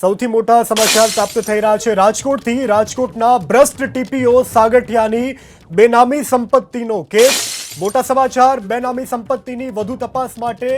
સૌથી મોટા સમાચાર પ્રાપ્ત થઈ રહ્યા છે. રાજકોટથી રાજકોટના ભ્રષ્ટ ટીપીઓ સાગઠિયાની બેનામી સંપત્તિનો કેસ. મોટા સમાચાર, બેનામી સંપત્તિની વધુ તપાસ માટે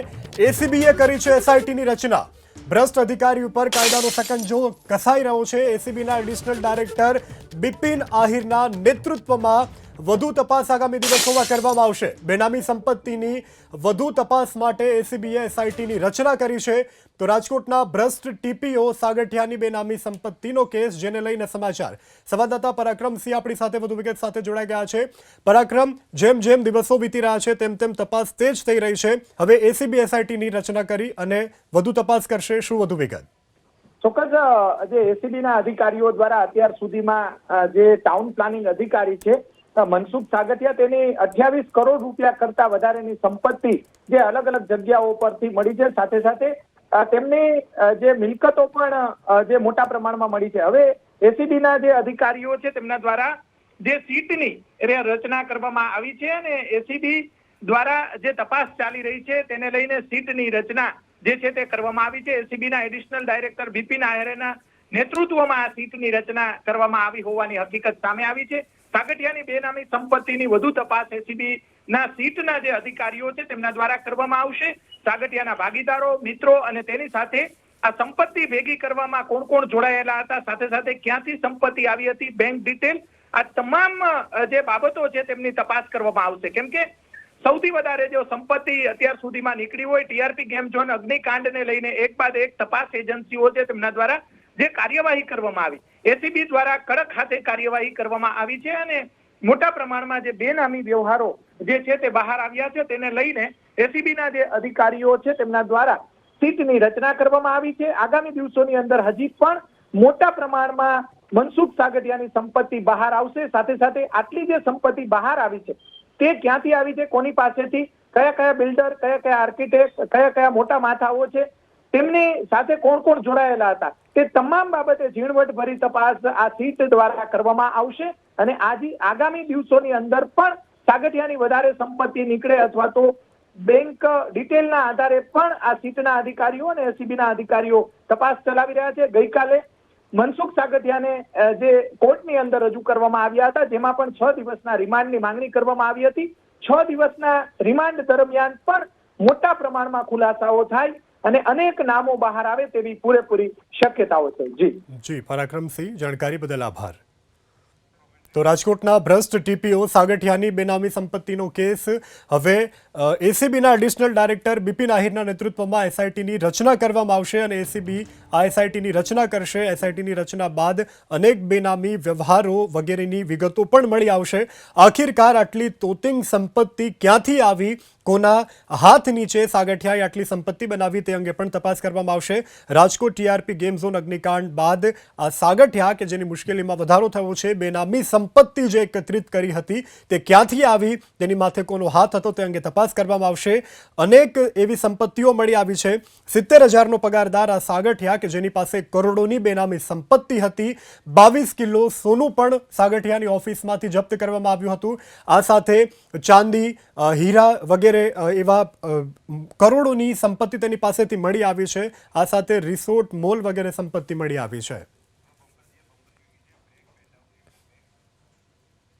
એસીબીએ કરી છે એસઆઈટીની રચના. ભ્રષ્ટ અધિકારી ઉપર કાયદાનો સકંજો કસાઈ રહ્યો છે. એસીબીના એડિશનલ ડાયરેક્ટર બિપિન આહિરના નેતૃત્વમાં વધુ તપાસ આગામી દિવસોમાં કરવામાં આવશે. બેનામી સંપત્તિની વધુ તપાસ માટે એસીબીએ એસઆઈટીની રચના કરી છે. તો રાજકોટના ભ્રષ્ટ ટીપીઓ સાગઠિયાની બેનામી સંપત્તિનો કેસ, જેને લઈને સમાચાર. સંવાદદાતા પરાક્રમસિંહ આપણી સાથે વધુ વિગત સાથે જોડાઈ ગયા છે. પરાક્રમ, જેમ જેમ દિવસો વીતી રહ્યા છે, તેમ તેમ તપાસ તેજ થઈ રહી છે. હવે એસીબી એસઆઈટીની રચના કરી અને વધુ તપાસ કરશે. શું વધુ વિગત? ચોક્કસ જે એસીબી ના અધિકારીઓ દ્વારા અત્યાર સુધીમાં જે ટાઉન પ્લાનિંગ અધિકારી છે મનસુખ સાગઠિયા તેની અઠ્યાવીસ કરોડ રૂપિયા કરતા વધારેની સંપત્તિ જે અલગ અલગ જગ્યાઓ પરથી મળી છે. સાથે સાથે તેમની જે મિલકતો પણ જે મોટા પ્રમાણમાં મળી છે. હવે એસીબી ના જે અધિકારીઓ છે તેમના દ્વારા જે સીટની રચના કરવામાં આવી છે અને એસીબી દ્વારા જે તપાસ ચાલી રહી છે તેને લઈને સીટની રચના જે છે તે કરવામાં આવી છે. એસીબી ના એડિશનલ ડાયરેક્ટર બિપિન આયરેના નેતૃત્વમાં આ સીટની રચના કરવામાં આવી હોવાની હકીકત સામે આવી છે. સાગઠિયાની બેનામી સંપત્તિની વધુ તપાસ એસીબી ના સીટના જે અધિકારીઓ છે તેમના દ્વારા કરવામાં આવશે. સાગઠિયાના ભાગીદારો, મિત્રો અને તેની સાથે આ સંપત્તિ ભેગી કરવામાં કોણ કોણ જોડાયેલા હતા? સાથે સાથે ક્યાંથી સંપત્તિ આવી હતી? બેંક ડિટેલ આ તમામ જે બાબતો છે તેમની તપાસ કરવામાં આવશે. કેમ કે સૌથી વધારે જો સંપત્તિ અત્યાર સુધીમાં નીકળી હોય, ટીઆરપી ગેમ ઝોન અગ્નિકાંડને લઈને એક બાદ એક તપાસ એજન્સીઓ છે તેમના દ્વારા જે કાર્યવાહી કરવામાં આવી. એસીબી દ્વારા કડક હાથે કાર્યવાહી કરવામાં આવી છે અને મોટા પ્રમાણમાં જે બેનામી વ્યવહારો જે છે તે બહાર આવ્યા છે તેને લઈને એસીબી ના જે અધિકારીઓ છે તેમના દ્વારા સીટની રચના કરવામાં આવી છે. આગામી દિવસોની અંદર હજી પણ મોટા પ્રમાણમાં મનસુખ સાગઠિયાની સંપત્તિ બહાર આવશે. સાથે સાથે આટલી જે સંપત્તિ બહાર આવી છે તે ક્યાંથી આવી છે? કોની પાસેથી? કયા કયા બિલ્ડર, કયા કયા આર્કિટેક્ટ, કયા કયા મોટા માથાઓ છે? તેમની સાથે કોણ કોણ જોડાયેલા હતા? તે તમામ બાબતે ઝીણવટ ભરી તપાસ આ સીટ દ્વારા કરવામાં આવશે અને આજે આગામી દિવસોની અંદર પણ સાગઠિયાની વધારે સંપત્તિ નીકળે અથવા તો બેંક ડિટેલના આધારે પણ આ સીટના અધિકારીઓ અને એસીબીના અધિકારીઓ તપાસ ચલાવી રહ્યા છે. ગઈકાલે મનસુખ સાગઠિયાને જે કોર્ટની અંદર રજૂ કરવામાં આવ્યા હતા, જેમાં પણ છ દિવસના રિમાન્ડની માંગણી કરવામાં આવી હતી. છ દિવસના રિમાન્ડ દરમિયાન પણ મોટા પ્રમાણમાં ખુલાસાઓ થાય અને અનેક નામો બહાર આવે તેવી પૂરેપૂરી શક્યતાઓ છે. જી. જી, પરાક્રમસિંહ, જાણકારી બદલ આભાર. તો રાજકોટના ભ્રષ્ટ ટીપીઓ સાગઠિયાની બેનામી સંપત્તિનો કેસ. હવે એસીબીના એડિશનલ ડાયરેક્ટર બિપિન આહિરના નેતૃત્વમાં એસઆઈટીની રચના કરવામાં આવશે અને એસીબી આ એસઆઈટીની રચના કરશે. એસઆઈટીની રચના બાદ અનેક બેનામી વ્યવહારો વગેરેની વિગતો પણ મળી આવશે. આખિરકાર આટલી તોતિંગ સંપત્તિ ક્યાંથી આવી? કોના હાથ નીચે સાગઠિયાએ આટલી સંપત્તિ બનાવી તે અંગે પણ તપાસ કરવામાં આવશે. રાજકોટ ટીઆરપી ગેમ ઝોન અગ્નિકાંડ બાદ આ સાગઠિયા, કે જેની મુશ્કેલીમાં વધારો થયો છે, બેનામી સંપત્તિ જે એકત્રિત કરી હતી તે ક્યાંથી આવી, તેની માથે કોનો હાથ હતો તે અંગે તપાસ કરવામાં આવશે. અનેક એવી સંપત્તિઓ મળી આવી છે. સિત્તેર હજારનો પગારદાર આ સાગઠિયા કે જેની પાસે કરોડોની બેનામી સંપત્તિ હતી. બાવીસ કિલો સોનું પણ સાગઠિયાની ઓફિસમાંથી જપ્ત કરવામાં આવ્યું હતું. આ સાથે ચાંદી હીરા વગેરે એવા કરોડોની સંપત્તિ તેની પાસેથી મળી આવી છે. આ સાથે રિસોર્ટ, મોલ વગેરે સંપત્તિ મળી આવી છે.